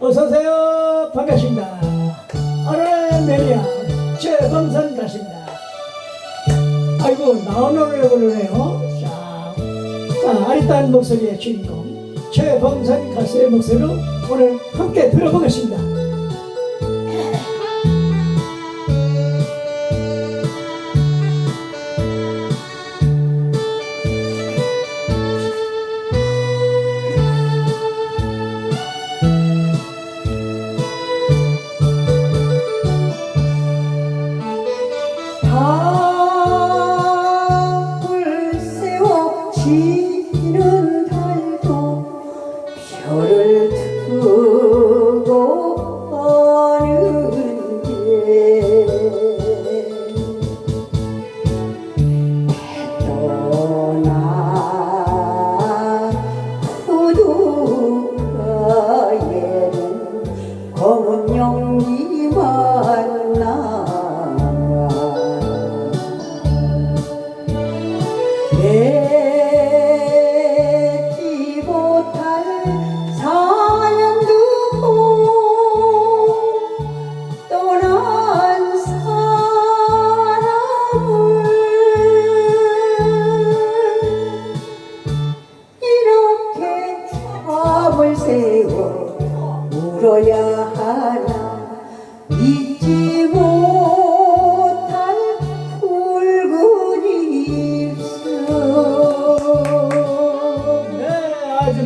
어서오세요. 반갑습니다. 오늘의 매니아 최범선 가십니다. 아이고, 노래 부르네요. 자, 자, 아리따운 목소리의 주인공 최범선 가수의 목소리로 오늘 함께 들어보겠습니다. Oh.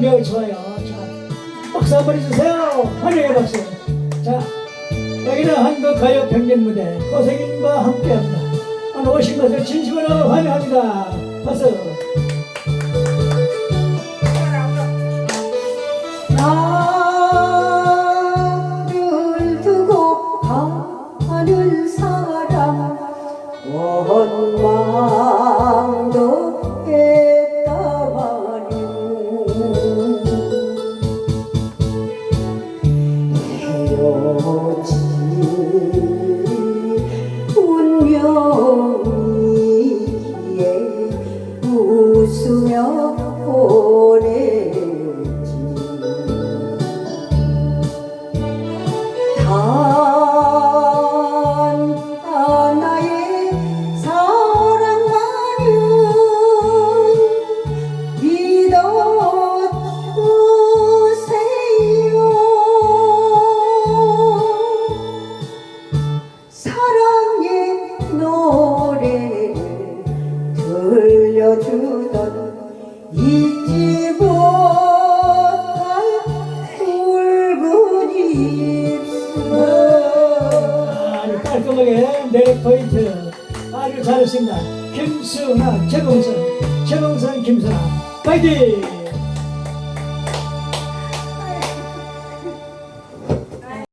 매우 좋아요. 자, 박수 한번 고생인과 함께합니다. 오늘 오신 것을 진심으로 환영합니다. 박수. 가는 사람 원망 깔끔하게 네 포인트 아주 잘했습니다. 김수나 최봉선, 최봉선 김수나 파이팅!